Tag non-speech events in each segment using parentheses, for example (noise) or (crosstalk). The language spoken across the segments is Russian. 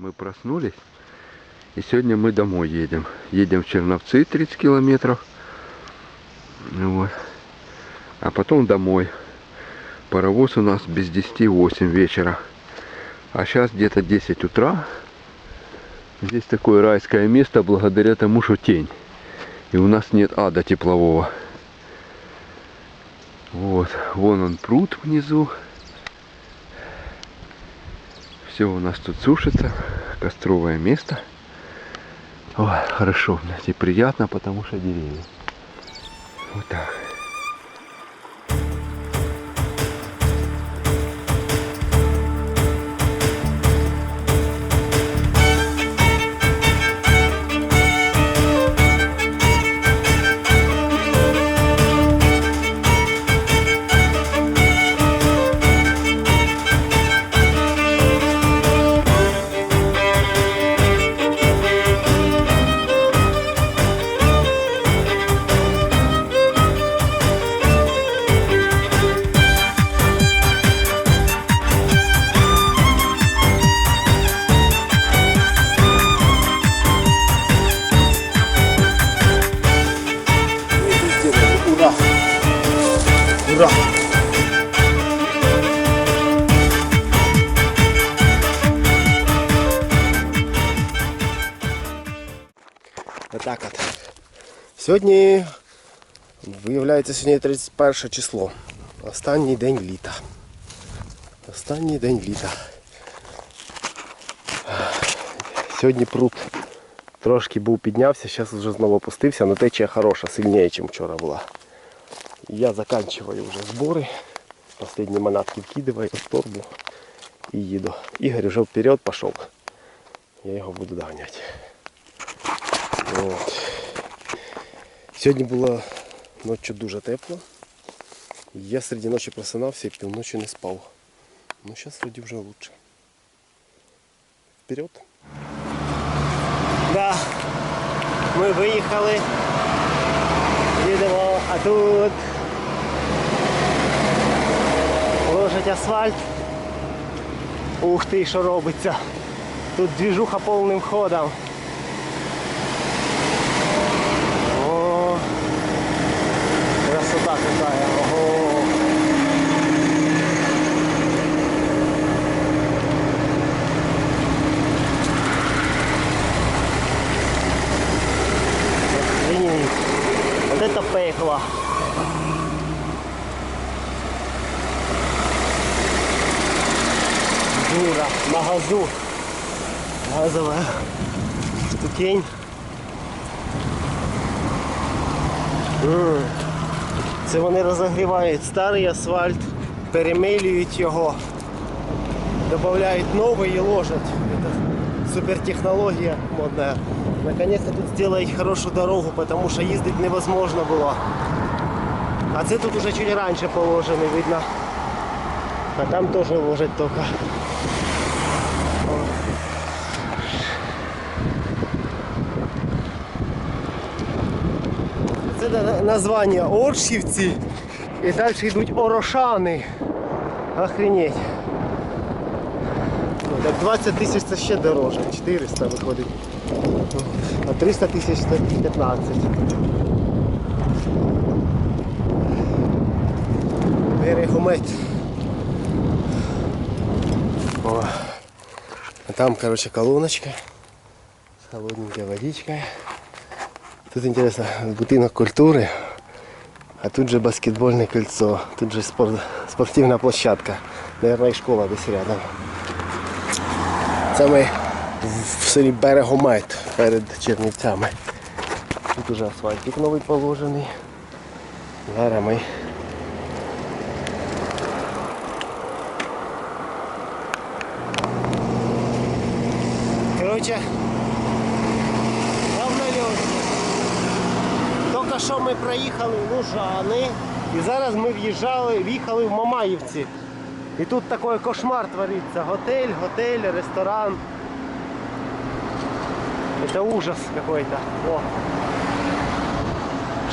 Мы проснулись. И сегодня мы домой едем. Едем в Черновцы 30 километров. Вот. А потом домой. Паровоз у нас без 10 8 вечера. А сейчас где-то 10 утра. Здесь такое райское место благодаря тому, что тень. И у нас нет ада теплового. Вот. Вон он пруд внизу. Все у нас тут сушится. Костровое место. Ой, хорошо, блядь, и приятно, потому что деревья. Вот так. Сьогодні, виявляється, сьогодні 31 число. Останній день літа. Останній день літа. Сьогодні пруд трошки був піднявся, зараз вже знову опустився, але течія хороша, сильніше, ніж вчора була. Я заканчиваю вже збори. Последні манатки вкидываю в торбу і їду. Ігор вже вперед пішов. Я його буду доганяти. От. Сьогодні було ночі дуже тепло. Я серед ночі просинався і півночі не спав. Ну зараз вроді вже лучше. Вперед. Да. Ми виїхали. Їдемо, а тут ложить асфальт. Ух ти, що робиться. Тут двіжуха повним ходом. Какая. Ого. Охренеть. Вот это пекло. Дура на газу. Газовая ступень. М. Це вони розогрівають старий асфальт, перемилюють його, додають новий і ложать. Это супертехнология модная. Наконец-то тут сделать хорошую дорогу, потому что ездить невозможно было. А це тут уже чуть раньше положены, видно. А там тоже ложать только. Це на- названня Оршівці. І далі йдуть Орошани. Охренеть. Ну, Так 20 тисяч це ще дороже. 400 виходить. А 300 тисяч це 15. Берегомет. О. А там, короче, колоночка. С холодненькой водичкой. Тут интересно, будинок культури, а тут же баскетбольне кольцо, тут же спорт, спортивна площадка. Наверное, і школа десь рядом. Це ми в селі Берегомет перед Чернівцями. Тут уже асфальтик новий положений. Зараз ми. Короче, ми проїхали Лужани і зараз ми в'їжджали, в'їхали в Мамаївці. І тут такий кошмар твориться. Готель, готель, ресторан. Это ужас какой-то. О.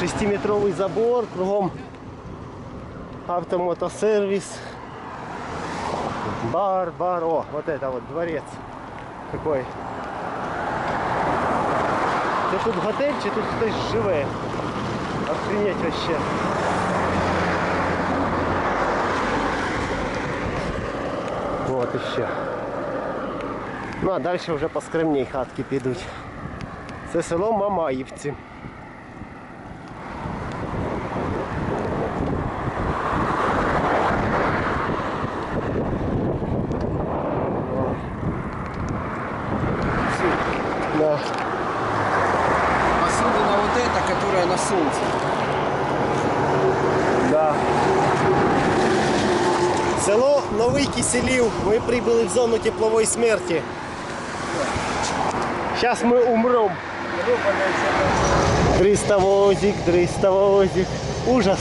Шестиметровый забор, кругом автомотосервис. Бар, бар, о, вот это вот дворец. Какой? Це тут готель чи тут хтось живе? Охренеть вообще. Вот іще. Ну а далі вже по скромній хатки підуть. Це село Мамаївці. Село Новий Киселів. Ми прибули в зону теплової смерті. Зараз ми умрем. 300 возик, 300 возик. Ужас.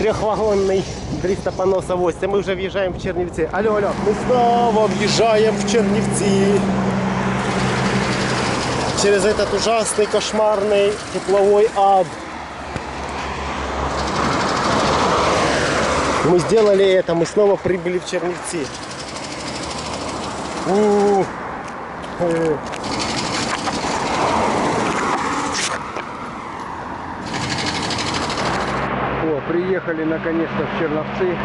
Трехвагонный 300 поносовоз. Це ми вже в'їжджаємо в Чернівці. Алло, алло. Ми знову в'їжджаємо в Чернівці. Через этот ужасный, кошмарный тепловой ад. Мы сделали это, мы снова прибыли в Чернівці. У. Э. О, приехали наконец-то в Черновцы.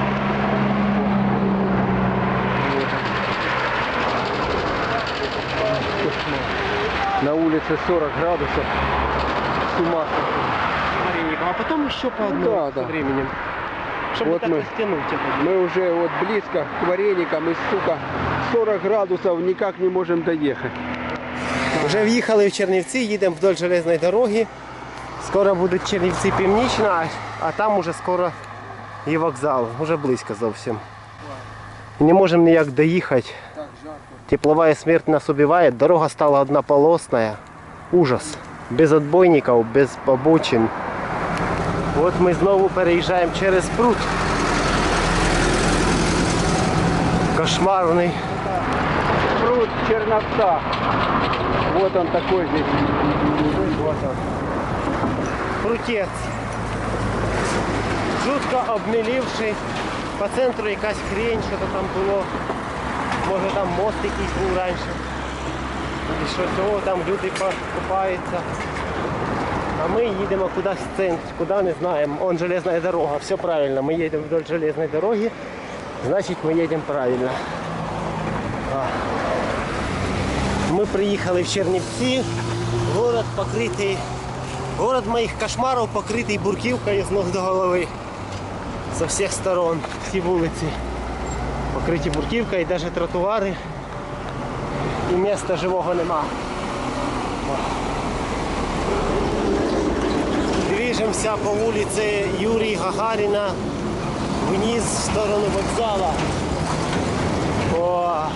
На улице 40 градусов. С ума вареником, а потом еще по одному Да, со да. временем. Чтобы Вот так мы- растянуть это. Мы уже вот близко к вареникам и, сука, 40 градусов никак не можем доехать. Вже в'їхали в Чернівці, їдемо вдоль железної дороги. Скоро будуть Чернівці Північна, а- а там уже скоро і вокзал. Уже близько зовсім. І Не можемо ніяк доїхати. Так, жарко. Тепловая смерть нас убивает. Дорога стала однополосная. Ужас. Без отбойників, без обочин. От ми знову переїжджаємо через пруд. Кошмарний. Пруд Черновца. Вот он такой здесь. Вот он. Крутець. Жутко обмілівший. По центру якась хрень, що то там було. Може там мост якийсь був раніше. І що цього там люди по- купаються. А ми їдемо кудись в центр, куди не знаємо. Он железна дорога, все правильно. Ми їдемо вдоль железної дороги, значить ми їдемо правильно. Ми приїхали в Чернівці, город покритий, город моїх кошмарів покритий бурківкою з ног до голови. Со всіх сторон, всі вулиці покриті бурківкою, навіть тротуари. І міста живого нема. Движемося по вулиці Юрія Гагаріна вниз в сторону вокзала. О,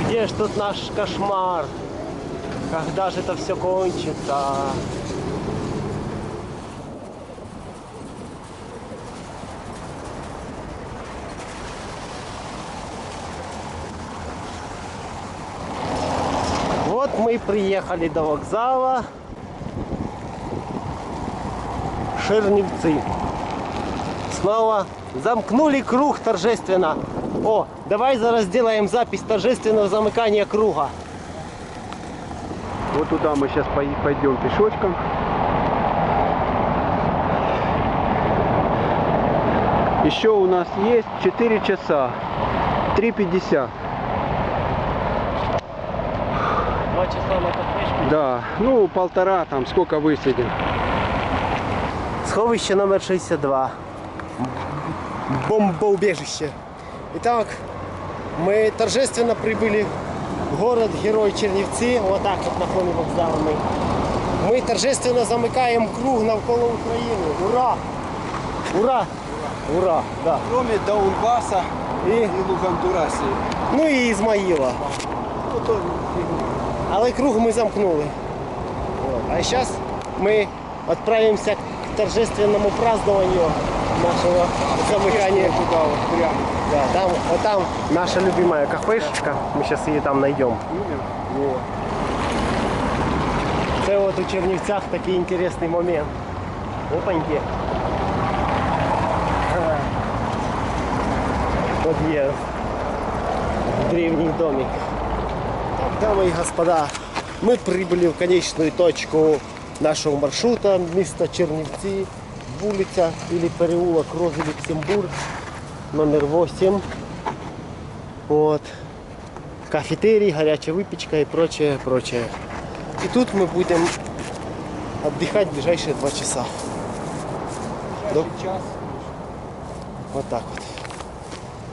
где ж тут наш кошмар? Когда же это все кончится? Вот мы приехали до вокзала. Шернівці. Снова замкнули круг торжественно. О, давай зараз сделаем запись торжественного замыкания круга. Вот туда мы сейчас пойдем пешочком. Еще у нас есть 4 часа. 3.50. Два часа на кафешку. Да, ну полтора там, сколько высидим. Сховище номер 62. Бомбоубежище. Итак, мы торжественно прибыли в город-герой Чернівці. Вот так вот на фоне вокзала мы. Мы торжественно замыкаем круг навколо України. Ура! Ура! Ура! Да. Кроме Донбасса І, и Лугандураса. ну і Ізмаїла. Ну, то Але круг ми замкнули. Вот. А зараз ми відправимося к торжественному празднованию нашего замыкания. туда вот прямо. Да, там, вот там наша любимая кафешечка. Мы сейчас ее там найдем. Вот. Це от у Чернівцях такий інтересний момент. Опаньки. Подъезд. Древний домик. Дамы и господа, мы прибыли в конечную точку нашего маршрута, место Чернівці, вулиця или переулок Розы Люксембург, номер 8. Вот. Кафетерий, горячая выпечка и прочее, прочее. И тут мы будем отдыхать в ближайшие два часа. До- Час. Вот так от.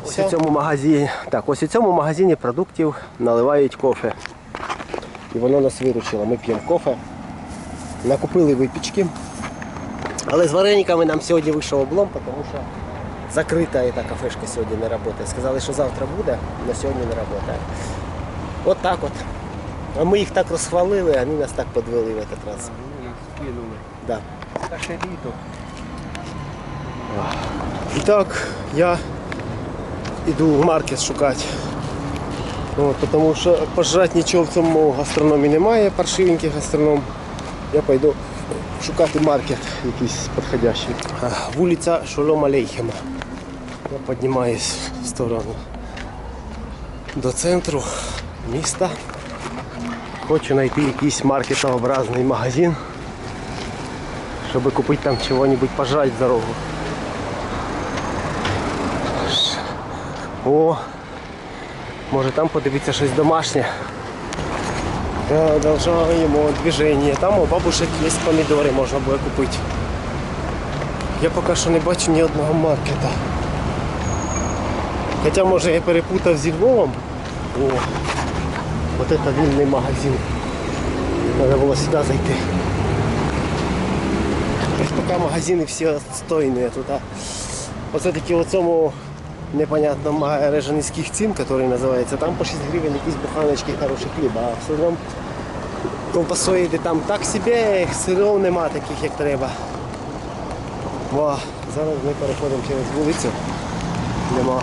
Ось у цьому магазині. Так, ось у цьому магазині продуктів наливають кофе. І воно нас виручило. Ми п'ємо кофе. Накупили випічки. Але з варениками нам сьогодні вийшов облом, тому що закрита ця кафешка сьогодні не працює. Сказали, що завтра буде, але сьогодні не працює. От так от. А ми їх так розхвалили, а вони нас так подвели в этот раз. Нас кинули. Да. Та літо. І так, я йду в маркет шукати. От, тому що пожрати нічого в цьому гастрономі немає, паршивенький гастроном. Я пойду шукати маркет якийсь підходящий. А, Вулиця Шолом Алейхема. Я піднімаюсь в сторону до центру міста. Хочу знайти якийсь маркетообразний магазин, щоб купити там чого-небудь пожрати в дорогу. О, може там подивитися щось домашнє. Продовжуємо движення. Там у бабушек є помідори, можна буде купити. Я поки що не бачу ні одного маркета. Хоча може я перепутав зі Львовом. О, от це вільний магазин. Треба було сюди зайти. Ось поки магазини всі відстойні тут. а Оце таки у цьому магазині низьких цін, який називається, там по 6 гривень якісь буханочки хороший хліб, а в основному ковбасоїди там так собі, сиров нема таких, як треба. О, зараз ми переходимо через вулицю. Нема.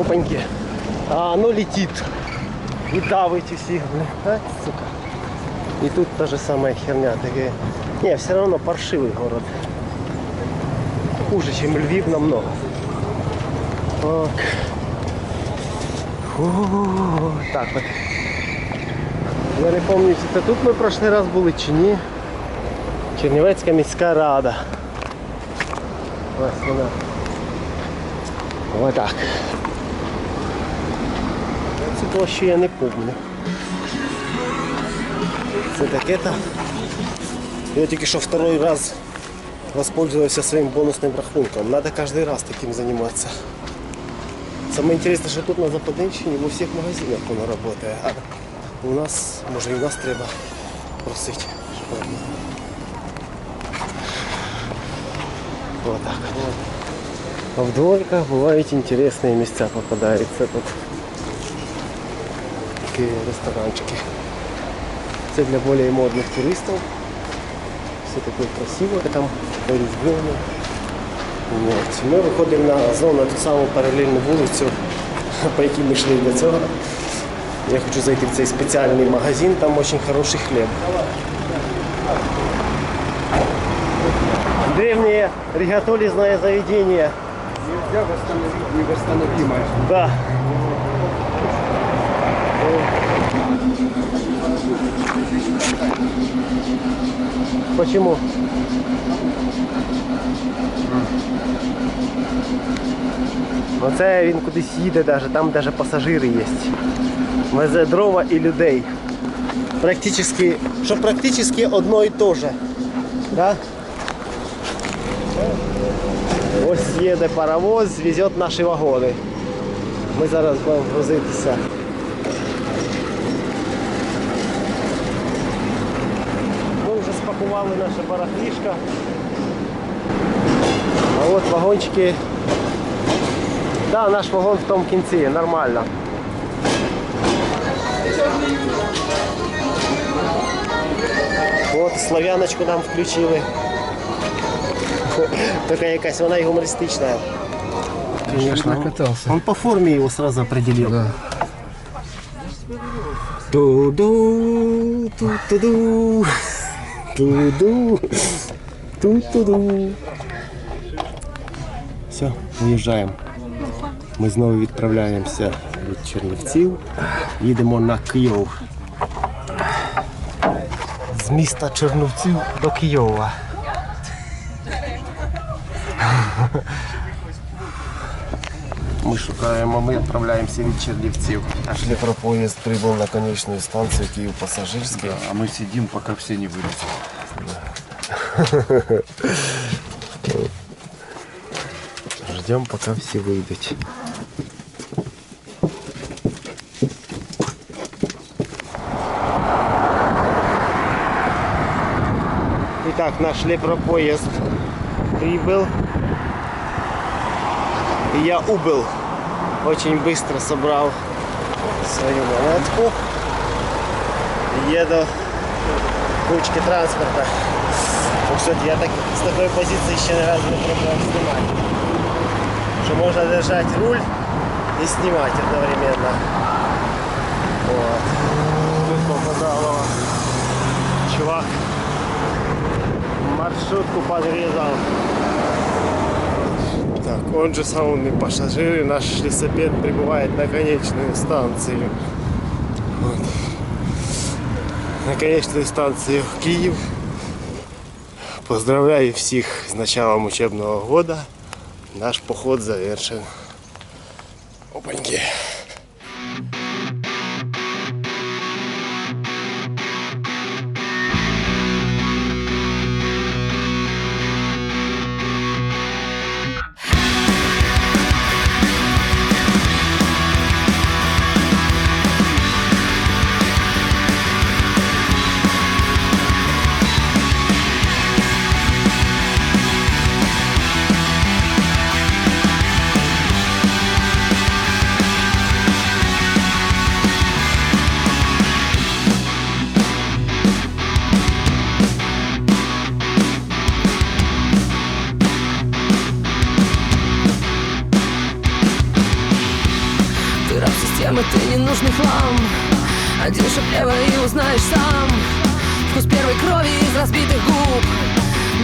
Опаньки. А воно летить. І давить усіх. А, сука. І тут та же самая херня. Таке. Не, все равно паршивий город хуже, чем Львив намного. Так. Фу, так от. Я не пам'ятаю, чи це тут ми в прошлий раз були чи ні. Чернівецька міська рада. Ось вона. Ось так. Цю площу я не пам'ятаю. Це таке-то. Я тільки що второй раз воспользовался своим бонусным рахунком. Надо каждый раз таким заниматься. Самое интересное, что тут на Западенщине во всех магазинах воно работает. А у нас, може і у нас треба робити. Вот так вот. А в двориках бывают интересные места попадаются тут. Такие ресторанчики. Це для более модных туристов. Все таке красиво, там порізблено. От. Ми виходимо на зону ту саму паралельну вулицю, (laughs) по якій ми йшли до цього. Я хочу зайти в цей спеціальний магазин, там дуже хороший хліб. Древнее ригатолизное заведение. Нельзя восстановить невосстановимое. Да. Почему? Оце він кудись їде даже, там даже пасажири є. Везе дрова і людей. Практически, що практически одно і то же. Да? Ось їде паровоз, везе наші вагони. Ми зараз будемо грузитися. вже спакували наше барахлішко. А от вагончики. Да, наш вагон в тому кінці, нормально. От славяночку нам включили. Така якась, вона і гумористична. Конечно, катался. Он по форме его сразу определил. Да. Ту-ду, ту-ту-ду, Ту-ду, ту-ту-ду. Все, виїжджаємо. Ми знову відправляємося від Чернівців. Їдемо на Київ. З міста Чернівців до Києва. Ми шукаємо, ми відправляємося від Чернівців. Наш електропоїзд прибув на конечну станцію Київ Пасажирський. А мы сидим, пока все не вылезут. Ждем, пока всі вийдуть. Итак, наш лепропоезд прибыл. И я убыл. Очень быстро собрал свою монетку. Еду к кучке транспорта. Ну, кстати, я так, с такой позиции еще ни разу не пробовал снимать. Что можно держать руль и снимать одновременно. Вот. Тут. Чувак маршрутку подрезал. Так, он же самый пассажир, и наш лесопед прибывает на конечную станцию. Вот. На конечную станцию Киев. Поздравляю всех с началом учебного года. Наш поход завершен. Опаньки.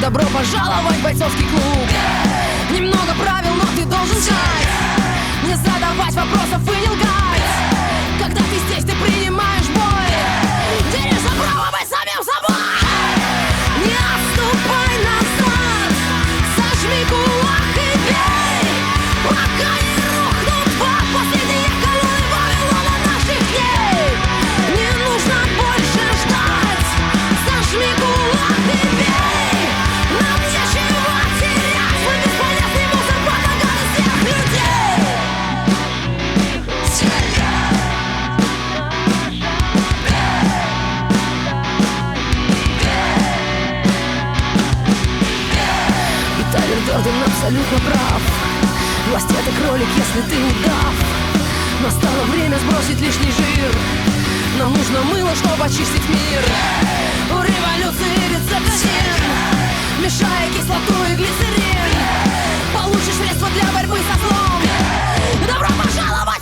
Добро пожаловать в бойцовский клуб. Немного правил, но ты должен знать. Не задавать вопросов и Тайлер Дорден абсолютно прав. Власть это кролик, если ты удав. Настало время сбросить лишний жир. Нам нужно мыло, чтобы очистить мир. У революции рецепт один Мешая кислоту и глицерин. Получишь средства для борьбы со злом. Добро пожаловать